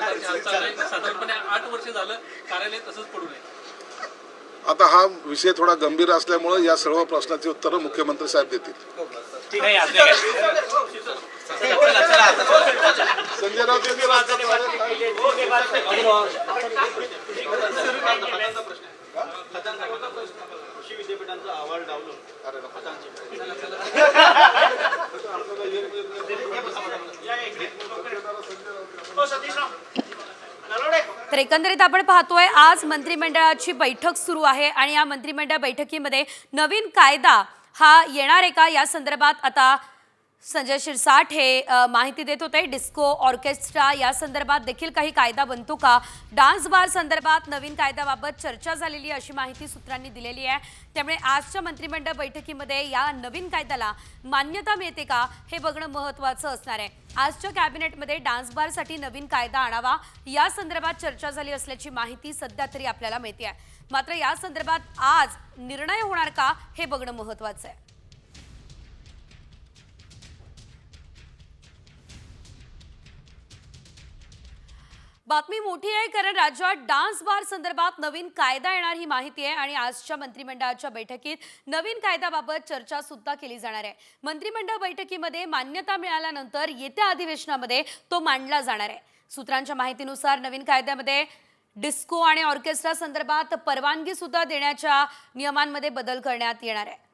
प्रकारची हालचाल आहे. साधारणपणे आठ वर्ष झालं कार्यालय तसंच पडून आहे आता हा विषय थोडा गंभीर असल्यामुळे या सर्व प्रश्नाची उत्तरं मुख्यमंत्री साहेब देतील. संजय राऊत यांनी कृषी विद्यापीठांचा अहवाल डावलून तर एकंदरीत आपण पाहतोय आज मंत्रिमंडळाची बैठक सुरू आहे आणि या मंत्रिमंडळ बैठकीमध्ये नवीन कायदा हा येणार आहे का? या संदर्भात आता संजय शिरसाट हे माहिती देत होते. डिस्को ऑर्केस्ट्रा या संदर्भात देखील काही कायदा बनतो का? डान्स बार संदर्भात नवीन कायद्याबाबत चर्चा झालेली अशी माहिती सूत्रांनी दिलेली आहे. त्यामुळे आजच्या मंत्रिमंडळ बैठकीमध्ये या नवीन कायद्याला मान्यता मिळते का हे बघणं महत्त्वाचं असणार आहे. आजच्या कॅबिनेटमध्ये डान्स बारसाठी नवीन कायदा आणावा या संदर्भात चर्चा झाली असल्याची माहिती सध्या तरी आपल्याला मिळते आहे. मात्र या संदर्भात आज निर्णय होणार का हे बघणं महत्त्वाचं आहे. बातमी मोठी आहे कारण राज्यात डान्स बार संदर्भात नवीन कायदा येणार ही माहिती आहे आणि आजच्या मंत्रिमंडळाच्या बैठकीत नवीन कायद्याबाबत चर्चा सुद्धा केली जाणार आहे. मंत्रिमंडळ बैठकीमध्ये मान्यता मिळाल्यानंतर येत्या अधिवेशनामध्ये तो मांडला जाणार आहे. सूत्रांच्या माहितीनुसार नवीन कायद्यामध्ये डिस्को आणि ऑर्केस्ट्रा संदर्भात परवानगी सुद्धा देण्याच्या नियमांमध्ये बदल करण्यात येणार आहे.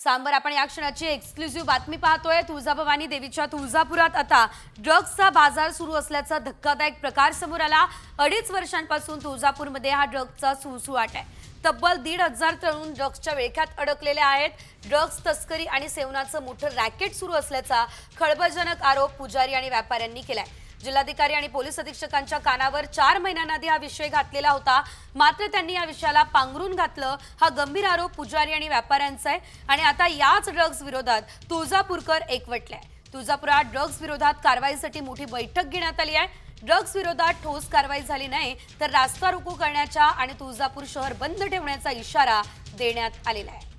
सांबर आपण या क्षणाची एक्सक्लुझिव्ह बातमी पाहतोय. तुळजाभवानी देवीच्या तुळजापुरात आता ड्रग्जचा बाजार सुरू असल्याचा धक्कादायक प्रकार समोर आला. अडीच वर्षांपासून तुळजापूरमध्ये हा ड्रग्जचा सुळसुळाट आहे. तब्बल दीड हजार तरुण ड्रग्सच्या विळख्यात अडकलेले आहेत. ड्रग्ज तस्करी आणि सेवनाचं मोठं रॅकेट सुरू असल्याचा खळबळजनक आरोप पुजारी आणि व्यापाऱ्यांनी केलाय. जिल्हाधिकारी आणि पोलीस अधीक्षकांच्या कानावर चार महिन्यांआधी हा विषय घातलेला होता. मात्र त्यांनी या विषयाला पांघरून घातलं. हा गंभीर आरोप पुजारी आणि व्यापाऱ्यांचा आहे. आणि आता याच ड्रग्ज विरोधात तुळजापूरकर एकवटलाय तुळजापुरात ड्रग्ज विरोधात कारवाईसाठी मोठी बैठक घेण्यात आली आहे. ड्रग्ज विरोधात ठोस कारवाई झाली नाही तर रास्ता रोको करण्याच्या आणि तुळजापूर शहर बंद ठेवण्याचा इशारा देण्यात आलेला आहे.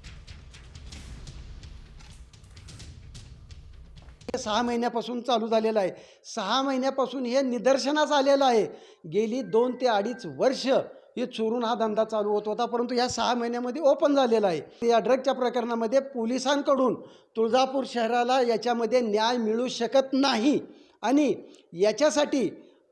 सहा महिन्यापासून चालू झालेलं आहे. सहा महिन्यापासून हे निदर्शनास आलेलं आहे. गेली दोन ते अडीच वर्ष हे चोरून हा धंदा चालू होत होता परंतु ह्या सहा महिन्यामध्ये ओपन झालेला आहे. या ड्रगच्या प्रकरणामध्ये पोलिसांकडून तुळजापूर शहराला याच्यामध्ये न्याय मिळू शकत नाही आणि याच्यासाठी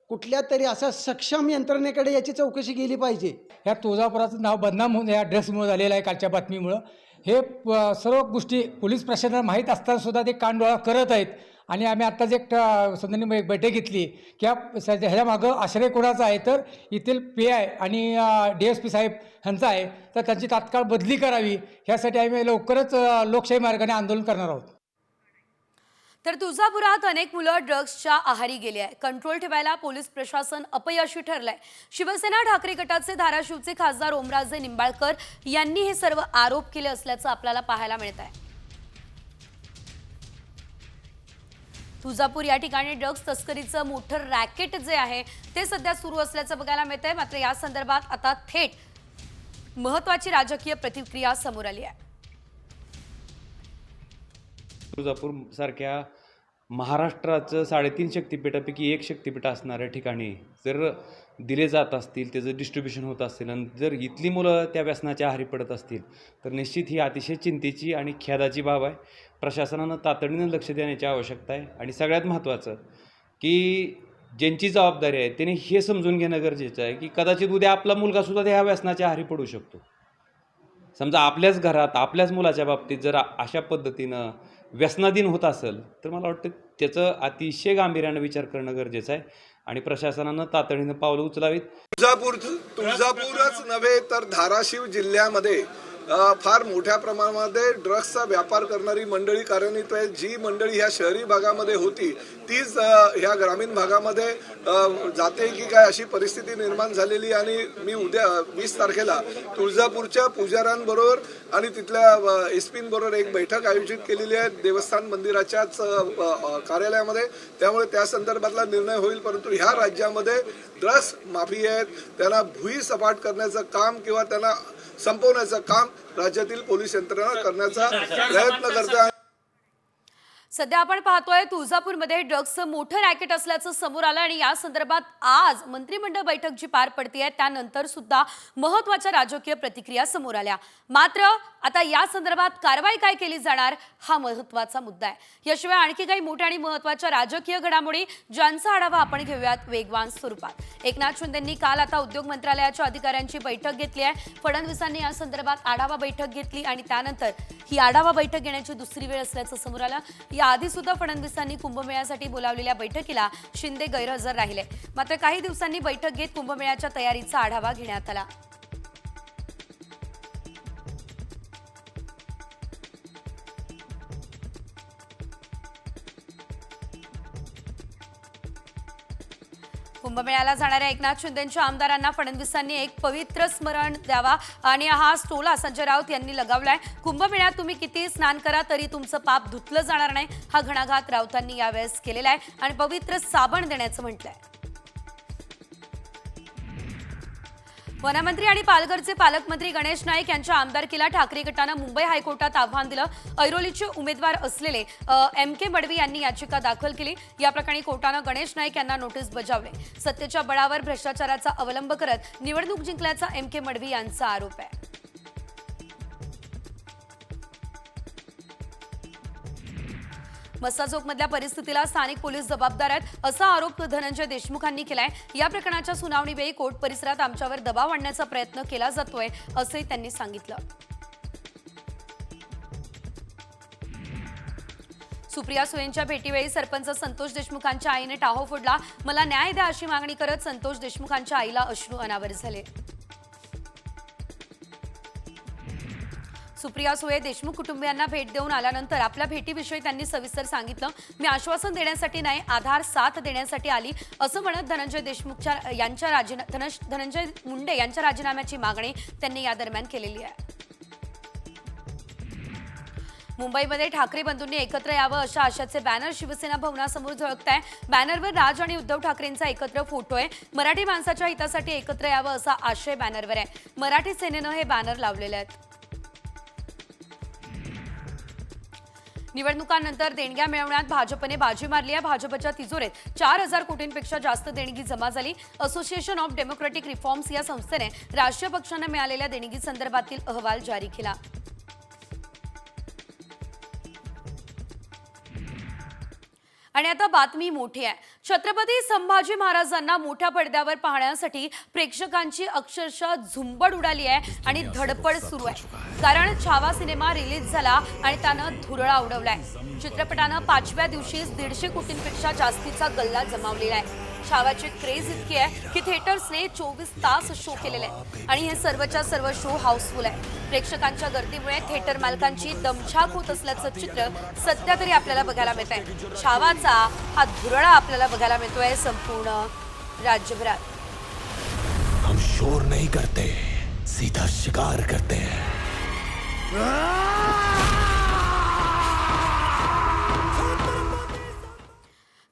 कुठल्या तरी असा सक्षम यंत्रणेकडे याची चौकशी केली पाहिजे. ह्या तुळजापुराचं नाव बदनाम होऊन या ड्रेसमुळे झालेलं आहे कालच्या बातमीमुळं. हे प- सर्व गोष्टी पोलीस प्रशासनाला माहीत असतानासुद्धा ते कानडोळा करत आहेत. आणि आम्ही आत्ताच एक ट- एक बैठक घेतली की ह्या ह्याच्या मागं आश्रय कोणाचा आहे तर येथील पी आय आणि डी एस पी साहेब ह्यांचा आहे. तर त्यांची तात्काळ बदली करावी. ह्यासाठी आम्ही लवकरच लोकशाही मार्गाने आंदोलन करणार आहोत. तर तुळजापुरात अनेक मुलं ड्रग्सच्या आहारी गेली आहे कंट्रोल ठेवायला पोलीस प्रशासन अपयशी ठरलंय. शिवसेना ठाकरे गटाचे धाराशिवचे खासदार ओमराजे निंबाळकर यांनी हे सर्व आरोप केले असल्याचं आपल्याला पाहायला मिळत आहे. तुळजापूर या ठिकाणी ड्रग्ज तस्करीचं मोठं रॅकेट जे आहे ते सध्या सुरू असल्याचं बघायला मिळत आहे मात्र या संदर्भात आता थेट महत्वाची राजकीय प्रतिक्रिया समोर आली आहे. तुळजापूर सारख्या महाराष्ट्राचं साडेतीन शक्तिपीठापैकी एक शक्तिपीठ असणाऱ्या ठिकाणी जर दिले जात असतील त्याचं डिस्ट्रीब्युशन होत असेल आणि जर इथली मुलं त्या व्यसनाच्या आहारी पडत असतील तर निश्चित ही अतिशय चिंतेची आणि खेदाची बाब आहे. प्रशासनानं तातडीनं लक्ष देण्याची आवश्यकता आहे. आणि सगळ्यात महत्त्वाचं की ज्यांची जबाबदारी आहे त्यांनी हे समजून घेणं गरजेचं आहे की कदाचित उद्या आपला मुलगासुद्धा त्या व्यसनाच्या आहारी पडू शकतो. समजा आपल्याच घरात आपल्याच मुलाच्या बाबतीत जर अशा पद्धतीनं व्यसनाधीन होत असेल तर मला वाटतं त्याचं अतिशय गांभीर्यानं विचार करणं गरजेचं आहे आणि प्रशासनानं तातडीनं पावलं उचलावीत. तुळजापूर तुळजापूरच नव्हे तर धाराशिव जिल्ह्यामध्ये फार मोठ्या प्रमाणामध्ये ड्रग्सचा व्यापार करणारी मंडळी कार्यान्वित आहे जी मंडळी ह्या शहरी भागामध्ये होती तीच ह्या ग्रामीण भागामध्ये जाते की काय अशी परिस्थिती निर्माण झालेली आणि मी उद्या वीस तारखेला तुळजापूरच्या पुजाऱ्यांबरोबर आणि तिथल्या एसपींबरोबर एक बैठक आयोजित केलेली आहे देवस्थान मंदिराच्याच कार्यालयामध्ये. त्यामुळे त्या संदर्भातला निर्णय होईल परंतु ह्या राज्यामध्ये ड्रग्स माफी आहेत त्यांना भुई सपाट करण्याचं काम किंवा त्यांना संपवण्याचं काम राज्यातील पोलीस यंत्रणा करण्याचा प्रयत्न करते सध्या आपण पाहतोय तुळजापूरमध्ये ड्रग्स मोठं रॅकेट असल्याचं समोर आलं आणि या संदर्भात आज मंत्रिमंडळ बैठक जी पार पडतीये त्यानंतर सुद्धा महत्त्वाच्या राजकीय प्रतिक्रिया समोर आल्या. मात्र आता या संदर्भात कारवाई काय केली जाणार हा महत्त्वाचा मुद्दा आहे. याशिवाय आणखी काही मोठ्या आणि महत्त्वाच्या राजकीय घडामोडी ज्यांचा आढावा आपण घेऊयात वेगवान स्वरूपात. एकनाथ शिंदेंनी काल आता उद्योग मंत्रालयाच्या अधिकाऱ्यांची बैठक घेतली आहे. फडणवीसांनी या संदर्भात आढावा बैठक घेतली आणि त्यानंतर ही आढावा बैठक घेण्याची दुसरी वेळ असल्याचं समोर आलं. या याआधी सुद्धा फडणवीसांनी कुंभमेळ्यासाठी बोलावलेल्या बैठकीला शिंदे गैरहजर राहिले. मात्र काही दिवसांनी बैठक घेत कुंभमेळ्याच्या तयारीचा आढावा घेण्यात आला. कुंभमेळ्याला जाणाऱ्या एकनाथ शिंदेच्या आमदारांना फडणवीसांनी एक पवित्र स्मरण द्यावा आणि हा टोला संजय राऊत यांनी लगावलाय. कुंभमेळ्यात तुम्ही किती स्नान करा तरी तुमचं पाप धुतलं जाणार नाही. हा घणाघात राऊतांनी यावेळेस केलेला आहे आणि पवित्र साबण देण्याचं म्हटलंय. वनमंत्री आणि पालघरचे पालकमंत्री गणेश नाईक यांच्या आमदारकीला ठाकरे गटानं मुंबई हायकोर्टात आव्हान दिलं. ऐरोलीचे उमेदवार असलेले एम के बडवी यांनी याचिका दाखल केली. या प्रकरणी कोर्टानं गणेश नाईक यांना नोटीस बजावले. सत्तेच्या बळावर भ्रष्टाचाराचा अवलंब करत निवडणूक जिंकल्याचा एम के मडवी यांचा आरोप आहे. मस्साजोगमधल्या परिस्थितीला स्थानिक पोलीस जबाबदार आहेत असा आरोप धनंजय देशमुखांनी केलाय. या प्रकरणाच्या सुनावणीवेळी कोर्ट परिसरात आमच्यावर दबाव आणण्याचा प्रयत्न केला जातोय असंही त्यांनी सांगितलं. सुप्रिया सुळेंच्या भेटीवेळी सरपंच संतोष देशमुखांच्या आईने टाहो फोडला. मला न्याय द्या अशी मागणी करत संतोष देशमुखांच्या आईला अश्रू अनावर झाले. सुप्रिया सुळे देशमुख कुटुंबियांना भेट देऊन आल्यानंतर आपल्या भेटीविषयी त्यांनी सविस्तर सांगितलं. मी आश्वासन देण्यासाठी नाही आधार साथ देण्यासाठी आली. असं म्हणत धनंजय देशमुखच्या यांच्या राजीना धनंजय मुंडे यांच्या राजीनाम्याची मागणी त्यांनी या दरम्यान केलेली आहे. मुंबईमध्ये ठाकरे बंधूंनी एकत्र यावं अशा आशाचे बॅनर शिवसेना भवनासमोर झळकत आहे बॅनरवर राज आणि उद्धव ठाकरेंचा एकत्र फोटो आहे. मराठी माणसाच्या हितासाठी एकत्र यावं असा आशय बॅनरवर आहे. मराठी सेनेनं हे बॅनर लावलेले आहेत. निवडणुकांनंतर देणग्या मिळवण्यात भाजपने बाजी मारली आहे. भाजपच्या तिजोरीत चार हजार कोटींपेक्षा जास्त देणगी जमा झाली. असोसिएशन ऑफ डेमोक्रेटिक रिफॉर्म्स या संस्थेने राष्ट्रीय पक्षांना मिळालेल्या देणगी संदर्भातील अहवाल जारी केला. आणि आता बातमी मोठी आहे. छत्रपती संभाजी महाराजांना मोठ्या पडद्यावर पाहण्यासाठी प्रेक्षकांची अक्षरशः झुंबड उडाली आहे आणि धडपड सुरू आहे. कारण छावा सिनेमा रिलीज झाला आणि त्यानं धुरळा उडवलाय. चित्रपटानं पाचव्या दिवशीच दीडशे कोटींपेक्षा जास्तीचा गल्ला जमावलेला आहे. छावाची क्रेज इतकी आहे की थिएटर्सने चोवीस तास शो केलेले आहे आणि हे सर्वच्या सर्व शो हाऊसफुल आहे प्रेक्षकांच्या गर्दीमुळे थिएटर मालकांची दमछाक होत असल्याचं चित्र सध्या तरी आपल्याला बघायला मिळत आहे छावाचा हा धुरळा आपल्याला बघायला मिळतोय संपूर्ण राज्यभरात. हम शोर नहीं करते सीधा शिकार करते हैं।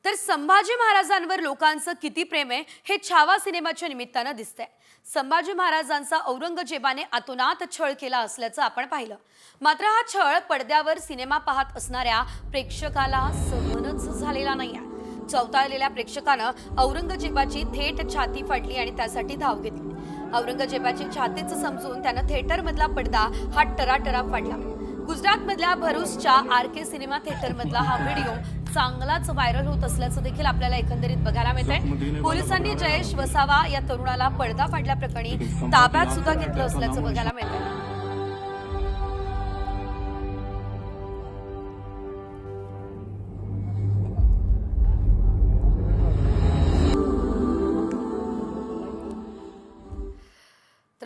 तर संभाजी महाराजांवर लोकांचं किती प्रेम आहे हे छावा सिनेमाच्या निमित्तानं दिसतंय. संभाजी महाराजांचा औरंगजेबाने अतोनात छळ केला असल्याचं आपण पाहिलं. मात्र हा छळ पडद्यावर सिनेमा पाहत असणाऱ्या प्रेक्षकाला सहनच झालेला नाही आहे चौताळलेल्या प्रेक्षकानं औरंगजेबाची थेट छाती फाडली आणि त्यासाठी धाव घेतली. औरंगजेबाची छातीच समजून त्यानं थिएटरमधला पडदा हा टराटरा फाडला. गुजरातमधल्या भरूचच्या आर के सिनेमा थिएटरमधला हा व्हिडिओ चांगलाच व्हायरल होत असल्याचं देखील आपल्याला एकंदरीत बघायला मिळतंय. पोलिसांनी जयेश वसावा या तरुणाला पडदा फाडल्या प्रकरणी ताब्यात सुद्धा घेतलं असल्याचं बघायला मिळतंय.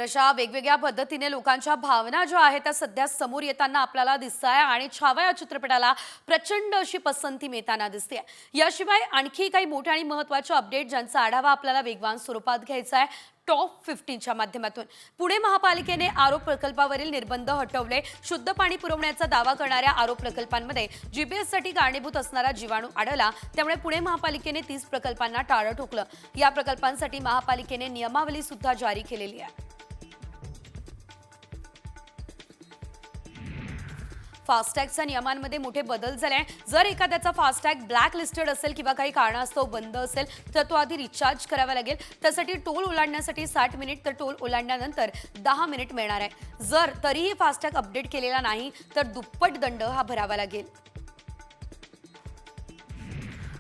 तर अशा वेगवेगळ्या पद्धतीने लोकांच्या भावना ज्या आहेत त्या सध्या समोर येताना आपल्याला दिसत आहे आणि छावा या चित्रपटाला प्रचंड अशी पसंती मिळताना दिसते. याशिवाय आणखी काही मोठ्या आणि महत्त्वाच्या अपडेट ज्यांचा आढावा आपल्याला वेगवान स्वरूपात घ्यायचा आहे टॉप फिफ्टीनच्या माध्यमातून. पुणे महापालिकेने आरोप प्रकल्पावरील निर्बंध हटवले. शुद्ध पाणी पुरवण्याचा दावा करणाऱ्या आरोप प्रकल्पांमध्ये जीपीएससाठी कारणीभूत असणारा जीवाणू आढळला. त्यामुळे पुणे महापालिकेने तीस प्रकल्पांना टाळं ठोकलं. या प्रकल्पांसाठी महापालिकेने नियमावली सुद्धा जारी केलेली आहे. फास्टॅगच्या नियमांमध्ये मोठे बदल झाले आहे जर एखाद्याचा फास्टॅग ब्लॅक लिस्टेड असेल किंवा काही कारणास्तव बंद असेल तर तो आधी रिचार्ज करावा लागेल. त्यासाठी टोल ओलांडण्यासाठी साठ मिनिट तर टोल ओलांडल्यानंतर दहा मिनिट मिळणार आहे. जर तरीही फास्टॅग अपडेट केलेला नाही तर दुप्पट दंड हा भरावा लागेल.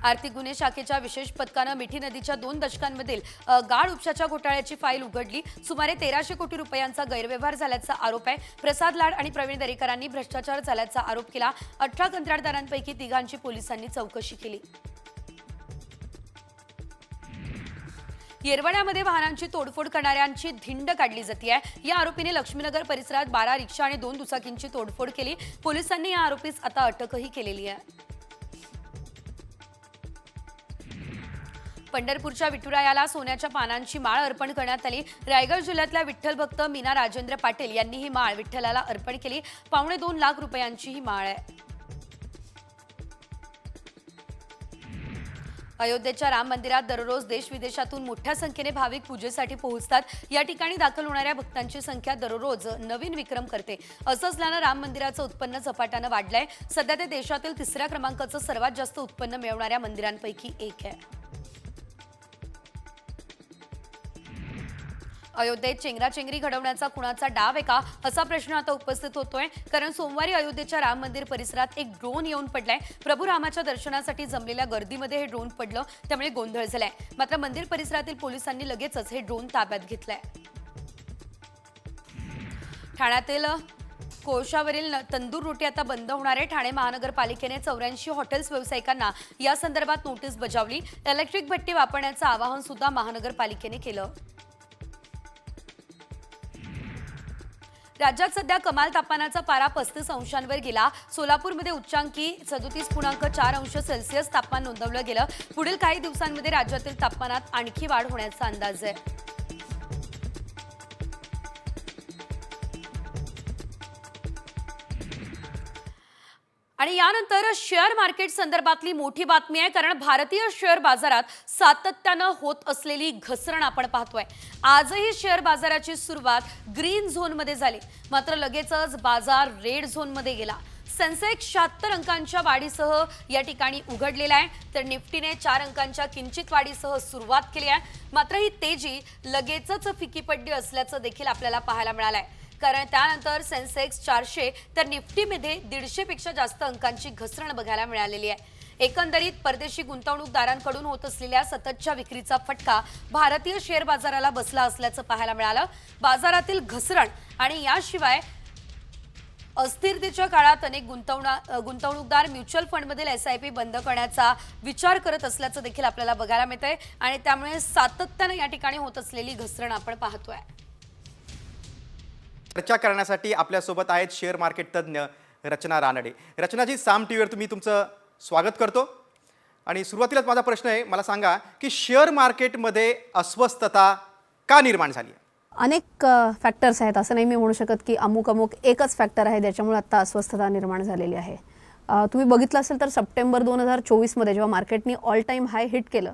आर्थिक गुन्हे शाखेच्या विशेष पथकानं मिठी नदीच्या दोन दशकांमधील अ, गाळ उपशाच्या घोटाळ्याची फाईल उघडली. सुमारे तेराशे कोटी रुपयांचा गैरव्यवहार झाल्याचा आरोप आहे. प्रसाद लाड आणि प्रवीण दरेकरांनी भ्रष्टाचार झाल्याचा आरोप केला. अठरा कंत्राटदारांपैकी तिघांची पोलिसांनी चौकशी केली. येरवड्यामध्ये वाहनांची तोडफोड करणाऱ्यांची धिंड काढली जाते या आरोपीने लक्ष्मीनगर परिसरात बारा रिक्षा आणि दोन दुचाकींची तोडफोड केली. पोलिसांनी या आरोपीस आता अटकही केलेली आहे. पंढरपूरच्या विठुरायाला सोन्याच्या पानांची माळ अर्पण करण्यात आली. रायगड जिल्ह्यातल्या विठ्ठल भक्त मीना राजेंद्र पाटील यांनी ही माळ विठ्ठलाला अर्पण केली. पावणे दोन लाख रुपयांची ही माळ आहे. अयोध्येच्या राम मंदिरात दररोज देश विदेशातून मोठ्या संख्येने भाविक पूजेसाठी पोहोचतात. या ठिकाणी दाखल होणाऱ्या भक्तांची संख्या दररोज नवीन विक्रम करते. असं असल्यानं राम मंदिराचं उत्पन्न झपाट्यानं वाढलंय. सध्या ते देशातील तिसऱ्या क्रमांकाचं सर्वात जास्त उत्पन्न मिळवणाऱ्या मंदिरांपैकी एक आहे. अयोध्येत चेंगराचेंगरी घडवण्याचा कुणाचा डाव आहे का असा प्रश्न आता उपस्थित होतोय. कारण सोमवारी अयोध्येच्या राम मंदिर परिसरात एक ड्रोन येऊन पडलाय. प्रभू रामाच्या दर्शनासाठी जमलेल्या गर्दीमध्ये हे ड्रोन पडलं त्यामुळे गोंधळ झालाय. मात्र मंदिर परिसरातील पोलिसांनी लगेचच हे ड्रोन ताब्यात घेतलंय. ठाण्यातील कोळशावरील तंदूर रोटी आता बंद होणार आहे. ठाणे महानगरपालिकेने चौऱ्याऐंशी हॉटेल्स व्यावसायिकांना या संदर्भात नोटीस बजावली. इलेक्ट्रिक भट्टी वापरण्याचं आवाहन सुद्धा महानगरपालिकेने केलं. राज्यात सध्या कमाल तापमानाचा पारा पस्तीस अंशांवर गेला. सोलापूरमध्ये उच्चांकी सदोतीस पूर्णांक चार अंश सेल्सिअस तापमान नोंदवलं गेलं. पुढील काही दिवसांमध्ये राज्यातील तापमानात आणखी वाढ होण्याचा अंदाज आहे. आणि यानंतर शेअर मार्केट संदर्भातली मोठी बातमी आहे कारण भारतीय शेअर बाजारात सातत्यानं होत असलेली घसरण आपण पाहतोय. आजही शेअर बाजाराची सुरुवात ग्रीन झोनमध्ये झाली. मात्र लगेचच बाजार रेड झोनमध्ये गेला. सेन्सेक्स शहात्तर अंकांच्या वाढीसह या ठिकाणी उघडलेला आहे. तर निफ्टीने चार अंकांच्या किंचित वाढीसह सुरुवात केली आहे. मात्र ही तेजी लगेचच फिकी पडली असल्याचं देखील आपल्याला पाहायला मिळालं आहे कारण त्यानंतर सेन्सेक्स चारशे तर निफ्टीमध्ये दीडशेपेक्षा जास्त अंकांची घसरण बघायला मिळालेली आहे. एकंदरीत परदेशी गुंतवणूकदारांकडून होत असलेल्या सततच्या विक्रीचा फटका भारतीय शेअर बाजाराला बसला असल्याचं पाहायला मिळालं. बाजारातील घसरण आणि याशिवाय अस्थिरतेच्या काळात अनेक गुंतवणा गुंतवणूकदार म्युच्युअल फंडमधील एस आय पी बंद करण्याचा विचार करत असल्याचं देखील आपल्याला बघायला मिळतंय आणि त्यामुळे सातत्यानं या ठिकाणी होत असलेली घसरण आपण पाहतोय. चर्चा करण्यासाठी आपल्यासोबत आहेत शेअर मार्केट तज्ज्ञ रचना रानडे. रचनाजी साम टीव्हीवर तुम्ही तुमचं स्वागत करतो. आणि सुरुवातीलाच माझा प्रश्न आहे मला सांगा की शेअर मार्केटमध्ये अस्वस्थता का निर्माण झाली अनेक फॅक्टर्स आहेत. असं नाही मी म्हणू शकत की अमुक अमुक एकच फॅक्टर आहे ज्याच्यामुळे आत्ता अस्वस्थता निर्माण झालेली आहे. तुम्ही बघितलं असेल तर सप्टेंबर दोन हजार चोवीसमध्ये जेव्हा मार्केटनी ऑल टाईम हाय हिट केलं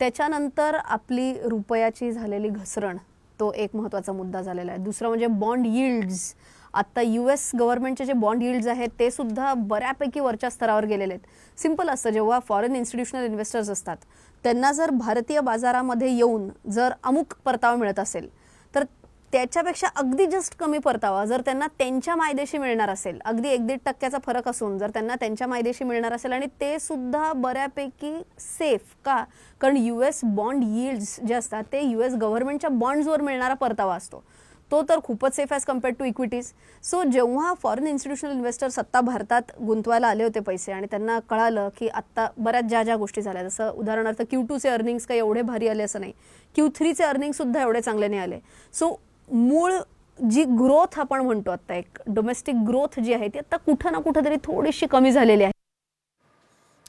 त्याच्यानंतर आपली रुपयाची झालेली घसरण तो एक महत्त्वाचा मुद्दा झालेला आहे. दुसरं म्हणजे बॉन्ड यील्ड्स आत्ता यू एस गव्हर्नमेंटचे जे बॉन्ड यील्ड्स आहेत ते सुद्धा बऱ्यापैकी वरच्या स्तरावर गेलेले आहेत. सिंपल असतं जेव्हा फॉरेन इन्स्टिट्यूशनल इन्व्हेस्टर्स असतात त्यांना जर भारतीय बाजारामध्ये येऊन जर अमुक परतावा मिळत असेल तर त्याच्यापेक्षा अगदी जस्ट कमी परतावा जर त्यांना त्यांच्या मायदेशी मिळणार असेल अगदी एक दीड टक्क्याचा फरक असून जर त्यांना त्यांच्या मायदेशी मिळणार असेल आणि ते सुद्धा बऱ्यापैकी सेफ का? कारण यू एस बॉन्ड यील्ड्स जे असतात ते यू एस गव्हर्नमेंटच्या बॉन्ड्सवर मिळणारा परतावा असतो. तो तर खूपच safe as compare to equities so जेव्हा फॉरेन इन्स्टिट्यूशनल इन्व्हेस्टर सत्ता भारतात गुंतवायला आले होते पैसे आणि त्यांना कळालं की आत्ता बऱ्याच ज्या ज्या गोष्टी झाल्या जसं उदाहरणार्थ क्यू टूचे अर्निंग्स काही एवढे भारी आले असं नाही. क्यू थ्रीचे अर्निंगसुद्धा एवढे चांगले नाही आले. सो मूळ जी ग्रोथ आपण म्हणतो आत्ता एक डोमेस्टिक ग्रोथ जी आहे ती आत्ता कुठं ना कुठं तरी थोडीशी कमी झालेली आहे.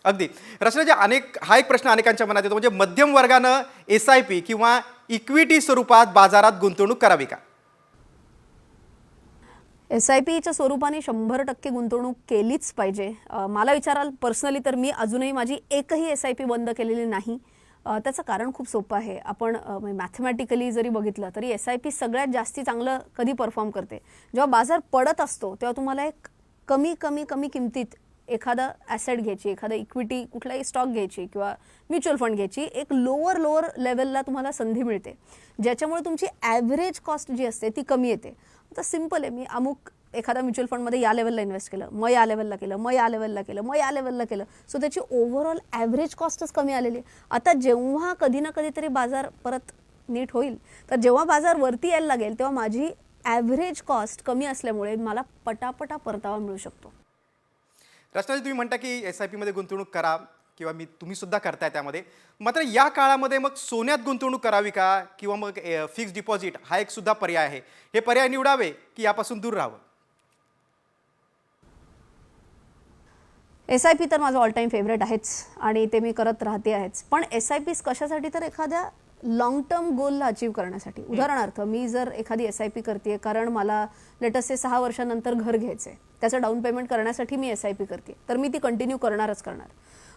अगदी. रचनाजी अनेक हा एक प्रश्न अनेकांच्या मनात येतो म्हणजे मध्यम वर्गानं एस आय पी किंवा इक्विटी स्वरूपात बाजारात गुंतवणूक करावी का? एस आय पीच्या स्वरूपाने शंभर टक्के गुंतवणूक केलीच पाहिजे. मला विचाराल पर्सनली तर मी अजूनही माझी एकही एस आय पी बंद केलेली नाही. त्याचं कारण खूप सोपं आहे. आपण मॅथमॅटिकली म्हणजे जरी बघितलं तरी एस आय पी सगळ्यात जास्ती चांगलं कधी परफॉर्म करते? जेव्हा बाजार पडत असतो तेव्हा तुम्हाला एक कमी कमी कमी किमतीत एखादा ॲसेट घ्यायची एखादा इक्विटी कुठलाही स्टॉक घ्यायची किंवा म्युच्युअल फंड घ्यायची एक लोअर लोअर लेवलला तुम्हाला संधी मिळते. ज्याच्यामुळे तुमची ॲव्हरेज कॉस्ट जी असते ती कमी येते. आता सिंपल आहे मी अमुक एखादा म्युच्युअल फंडमध्ये या लेवलला इन्व्हेस्ट केलं मग या लेवलला केलं मग या लेवलला केलं मग या लेवलला केलं. सो त्याची ओव्हरऑल ॲव्हरेज कॉस्टच कमी आलेली आहे. आता जेव्हा कधी ना कधीतरी बाजार परत नीट होईल तर जेव्हा बाजार वरती यायला लागेल तेव्हा माझी ॲव्हरेज कॉस्ट कमी असल्यामुळे मला पटापटा परतावा मिळू शकतो. रचनाजी तुम्ही म्हणता की एस आय पीमध्ये गुंतवणूक करा. किंवा मी तुम्ही सुद्धा करताय त्यामध्ये. मात्र या काळामध्ये मग सोन्यात गुंतवणूक करावी का? किंवा मग फिक्स डिपॉझिट हा एक सुद्धा पर्याय आहे. हे पर्याय निवडावे की यापासून दूर राहावं? एस आय पी तर माझं ऑल टाईम फेवरेट आहेच आणि ते मी करत राहते आहेच. पण एस आय पीज कशासाठी तर एखाद्या लॉंग टर्म गोलला अचीव करण्यासाठी? उदाहरणार्थ मी जर एखादी एस आय पी करते कारण मला लेटेस्ट सहा वर्षानंतर घर घ्यायचं आहे त्याचं डाऊन पेमेंट करण्यासाठी मी एस आय पी करते तर मी ती कंटिन्यू करणारच करणार.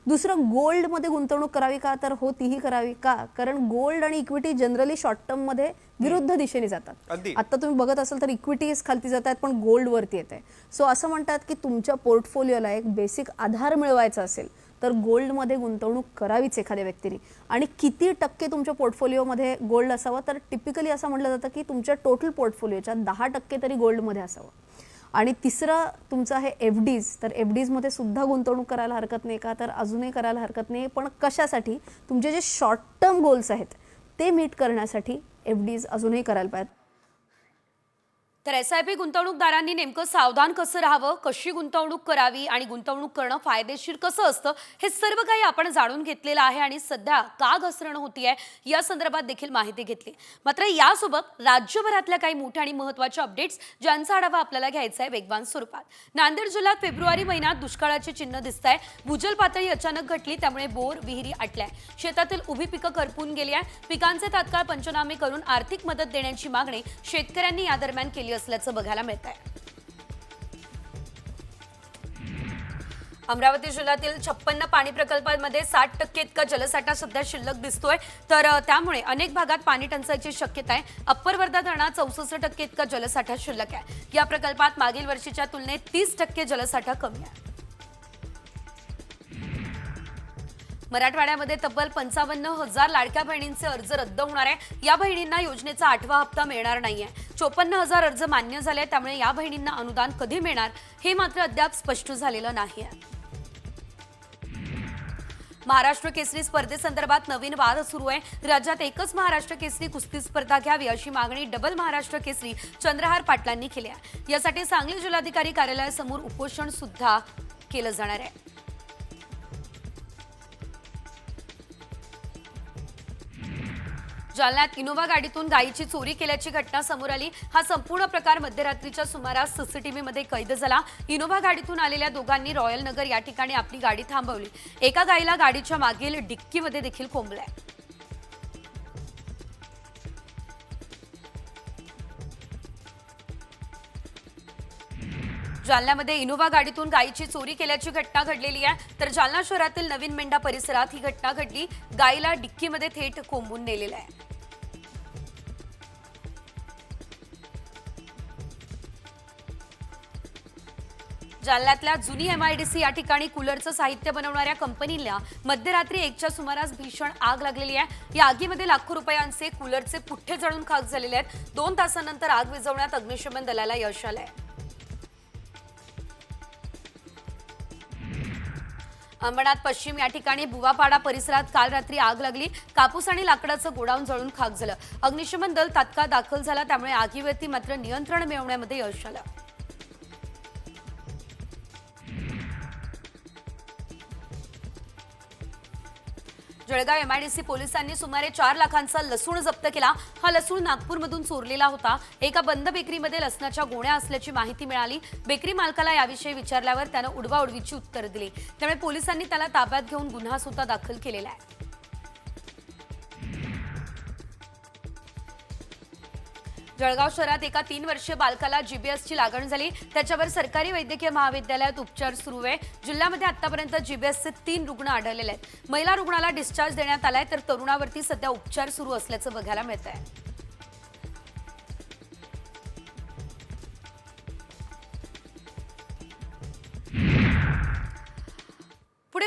दुसरं गोल्डमध्ये गुंतवणूक करावी का? तर हो तीही करावी का? कारण गोल्ड आणि इक्विटी जनरली शॉर्ट टर्ममध्ये विरुद्ध दिशेने जातात. आता तुम्ही बघत असाल तर इक्विटीज खालती जात आहेत पण गोल्ड वरती येत सो असं म्हणतात की तुमच्या पोर्टफोलिओला एक बेसिक आधार मिळवायचा असेल तर गोल्डमध्ये गुंतवणूक करावीच एखाद्या व्यक्तीने. आणि किती टक्के तुमच्या पोर्टफोलिओमध्ये गोल्ड असावं? तर टिपिकली असं म्हटलं जातं की तुमच्या टोटल पोर्टफोलिओच्या दहा टक्के तरी गोल्डमध्ये असावं. आणि तिसरं तुमचं आहे एफ डीज तर एफ डीजमध्ये सुद्धा गुंतवणूक करायला हरकत नाही का? तर अजूनही करायला हरकत नाही. पण कशासाठी? तुमचे जे शॉर्ट टर्म गोल्स आहेत ते मीट करण्यासाठी एफ डीज अजूनही करायला पाहिजेत. तर एस आय पी गुंतवणूकदारांनी नेमकं सावधान कसं राहावं कशी गुंतवणूक करावी आणि गुंतवणूक करणं फायदेशीर कसं असतं हे सर्व काही आपण जाणून घेतलेलं आहे आणि सध्या का घसरण आहे या संदर्भात देखील माहिती घेतली. मात्र यासोबत राज्यभरातल्या काही मोठ्या आणि महत्त्वाच्या अपडेट्स ज्यांचा आढावा आपल्याला घ्यायचा आहे वेगवान स्वरूपात. नांदेड जिल्ह्यात फेब्रुवारी महिन्यात दुष्काळाचे चिन्ह दिसत आहे भूजल पातळी अचानक घटली त्यामुळे बोर विहिरी आटल्या शेतातील उभी पिकं करपून गेली आहे पिकांचे तात्काळ पंचनामे करून आर्थिक मदत देण्याची मागणी शेतकऱ्यांनी या दरम्यान केली असल्याचं बघायला मिळत आहे अमरावती जिल्ह्यातील छप्पन्न पाणी प्रकल्पांमध्ये साठ टक्के इतका जलसाठा सध्या शिल्लक दिसतोय. तर त्यामुळे अनेक भागात पाणी टंचाईची शक्यता आहे. अप्पर वर्धा धरणात चौसष्ट टक्के इतका जलसाठा शिल्लक आहे. या प्रकल्पात मागील वर्षीच्या तुलनेत तीस टक्के जलसाठा कमी आहे. मराठवाड्यामध्ये तब्बल पंचावन्न हजार लाडक्या बहिणींचे अर्ज रद्द होणार आहे. या बहिणींना योजनेचा आठवा हप्ता मिळणार नाहीये. चोपन्न हजार अर्ज मान्य झाले त्यामुळे या बहिणींना अनुदान कधी मिळणार हे मात्र अद्याप स्पष्ट झालेलं नाही आहे महाराष्ट्र केसरी स्पर्धेसंदर्भात नवीन वाद सुरू आहे. राज्यात एकच महाराष्ट्र केसरी कुस्ती स्पर्धा घ्यावी अशी मागणी डबल महाराष्ट्र केसरी चंद्रहार पाटलांनी केली आहे. यासाठी सांगली जिल्हाधिकारी कार्यालयासमोर उपोषण सुद्धा केलं जाणार आहे. जालन्यात इनोव्हा गाडीतून गायीची चोरी केल्याची घटना समोर आली. हा संपूर्ण प्रकार मध्यरात्रीच्या सुमारास सीसीटीव्ही मध्ये कैद झाला. इनोव्हा गाडीतून आलेल्या दोघांनी रॉयल नगर या ठिकाणी आपली गाडी थांबवली. एका गायीला गाडीच्या मागील डिक्कीमध्ये देखील कोंबलंय जालन्यामध्ये इनोव्हा गाडीतून गायीची चोरी केल्याची घटना घडलेली आहे. तर जालना शहरातील नवीन मेंढा परिसरात ही घटना घडली. गायीला डिक्कीमध्ये थेट कोंबून नेलेला आहे. जालन्यातल्या जुनी एमआयडीसी या ठिकाणी कूलरचं साहित्य बनवणाऱ्या कंपनीला मध्यरात्री एकच्या सुमारास भीषण आग लागलेली आहे. या आगीमध्ये लाखो रुपयांचे कूलरचे पुठ्ठे जळून खाक झालेले आहेत. दोन तासानंतर आग विझवण्यात अग्निशमन दलाला यश आलंय. अंबरनाथ पश्चिम या ठिकाणी बुवापाडा परिसरात काल रात्री आग लागली. कापूस आणि लाकडाचं गोडाऊन जळून खाक झालं. अग्निशमन दल तात्काळ दाखल झाला त्यामुळे आगीवरती मात्र नियंत्रण मिळवण्यामध्ये यश आलं. जळगाव एमआयडीसी पोलिसांनी सुमारे चार लाखांचा लसूण जप्त केला. हा लसूण नागपूरमधून चोरलेला होता. एका बंद बेकरीमध्ये लसणाच्या गोण्या असल्याची माहिती मिळाली. बेकरी मालकाला याविषयी विचारल्यावर त्यानं उडवाउडवीची उत्तर दिली. त्यामुळे पोलिसांनी त्याला ताब्यात घेऊन गुन्हा सुद्धा दाखल केलेला आहे. जळगाव शहरात एका तीन वर्षीय बालकाला जीबीएसची लागण झाली. त्याच्यावर सरकारी वैद्यकीय महाविद्यालयात उपचार सुरू आहे. जिल्ह्यामध्ये आतापर्यंत जीबीएसचे तीन रुग्ण आढळलेले आहेत. महिला रुग्णाला डिस्चार्ज देण्यात आलाय तर तरुणावरती सध्या उपचार सुरू असल्याचं बघायला मिळत आहे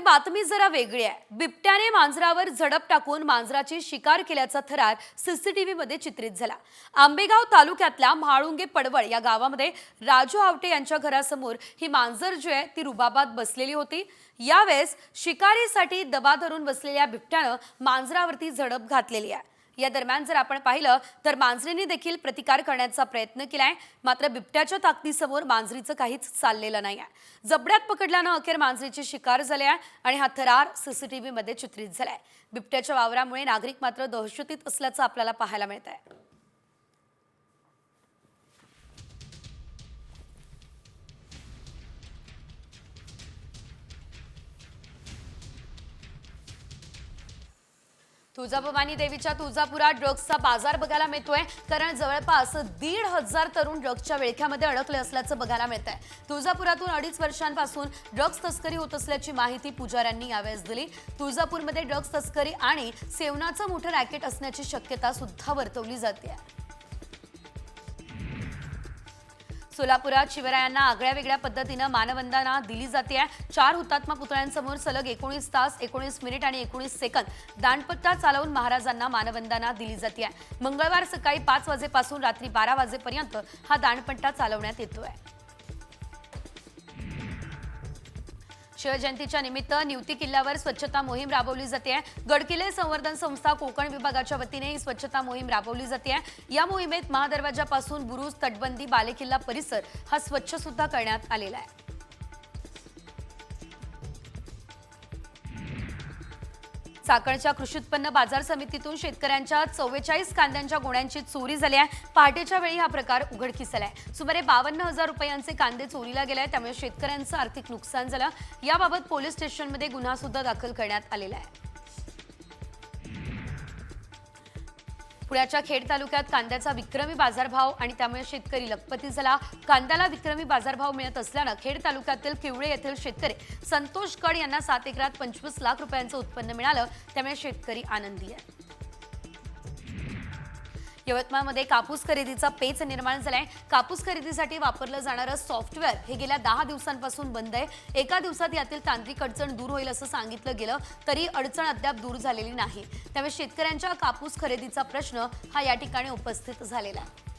बातमी जरा वेगळी आहे. बिबट्याने मांजरावर झडप टाकून मांजराची शिकार केल्याचा थरार सीसीटीव्ही मध्ये चित्रित झाला. आंबेगाव तालुक्यातल्या म्हाळुंगे पडवळ या गावामध्ये राजू आवटे यांच्या घरासमोर ही मांजर जी आहे ती रुबाबात बसलेली होती. यावेळेस शिकारीसाठी दबा धरून बसलेल्या बिबट्यानं मांजरावरती झडप घातलेली आहे. या दरम्यान जर आपण पाहिलं तर मांजरीने देखील प्रतिकार करण्याचा प्रयत्न केलाय मात्र बिबट्याच्या ताकदीसमोर मांजरीचं काहीच चाललेलं नाही आहे. जबड्यात पकडल्यानं अखेर मांजरीची शिकार झाली आहे आणि हा थरार सीसीटीव्हीमध्ये चित्रित झालाय बिबट्याच्या वावरामुळे नागरिक मात्र दहशतीत असल्याचं आपल्याला पाहायला मिळत आहे तुळजाभवानी देवीच्या तुळजापुरात ड्रग्सचा बाजार बघायला मिळतोय. कारण जवळपास दीड हजार तरुण ड्रग्सच्या विळख्यामध्ये अडकले असल्याचं बघायला मिळत आहे तुळजापुरातून अडीच वर्षांपासून ड्रग्स तस्करी होत असल्याची माहिती पुजाऱ्यांनी यावेळेस दिली. तुळजापूरमध्ये ड्रग्स तस्करी आणि सेवनाचं मोठं रॅकेट असण्याची शक्यता सुद्धा वर्तवली जाते सोलापुरात शिवरायांना आगळ्या वेगळ्या पद्धतीनं मानवंदना दिली जाते. चार हुतात्मा पुतळ्यांसमोर सलग एकोणीस तास एकोणीस मिनिट आणि एकोणीस सेकंद दांडपट्टा चालवून महाराजांना मानवंदना दिली जाते. मंगळवार सकाळी पाच वाजेपासून रात्री बारा वाजेपर्यंत हा दांडपट्टा चालवण्यात येतोय. शिवजयंतीच्या निमित्त निवती किल्ल्यावर स्वच्छता मोहीम राबवली जाते. गडकिल्ले संवर्धन संस्था कोकण विभागाच्या वतीने ही स्वच्छता मोहीम राबवली जाते. या मोहिमेत महादरवाजापासून बुरुज तटबंदी बालेकिल्ला परिसर हा स्वच्छ सुद्धा करण्यात आलेला आहे. चाकणच्या कृषी उत्पन्न बाजार समितीतून शेतकऱ्यांच्या चव्वेचाळीस कांद्यांच्या गोण्यांची चोरी झाली आहे. पहाटेच्या वेळी हा प्रकार उघडकीस आहे. सुमारे बावन्न हजार रुपयांचे कांदे चोरीला गेले त्यामुळे शेतकऱ्यांचं आर्थिक नुकसान झालं. याबाबत पोलीस स्टेशनमध्ये गुन्हा सुद्धा दाखल करण्यात आलेला आहे. पुण्याच्या खेड तालुक्यात कांद्याचा विक्रमी बाजारभाव आणि त्यामुळे शेतकरी लखपती झाला. कांद्याला विक्रमी बाजारभाव मिळत असल्यानं खेड तालुक्यातील किवळे येथील शेतकरी संतोष कड यांना सात एकरात पंचवीस लाख रुपयांचं उत्पन्न मिळालं. त्यामुळे शेतकरी आनंदी आहे. यवतमाळमध्ये कापूस खरेदीचा पेच निर्माण झालाय. कापूस खरेदीसाठी वापरलं जाणारं सॉफ्टवेअर हे गेल्या दहा दिवसांपासून बंद आहे. एका दिवसात यातील तांत्रिक अडचण दूर होईल असं सांगितलं गेलं तरी अडचण अद्याप दूर झालेली नाही. त्यामुळे शेतकऱ्यांच्या कापूस खरेदीचा प्रश्न हा या ठिकाणी उपस्थित झालेला आहे.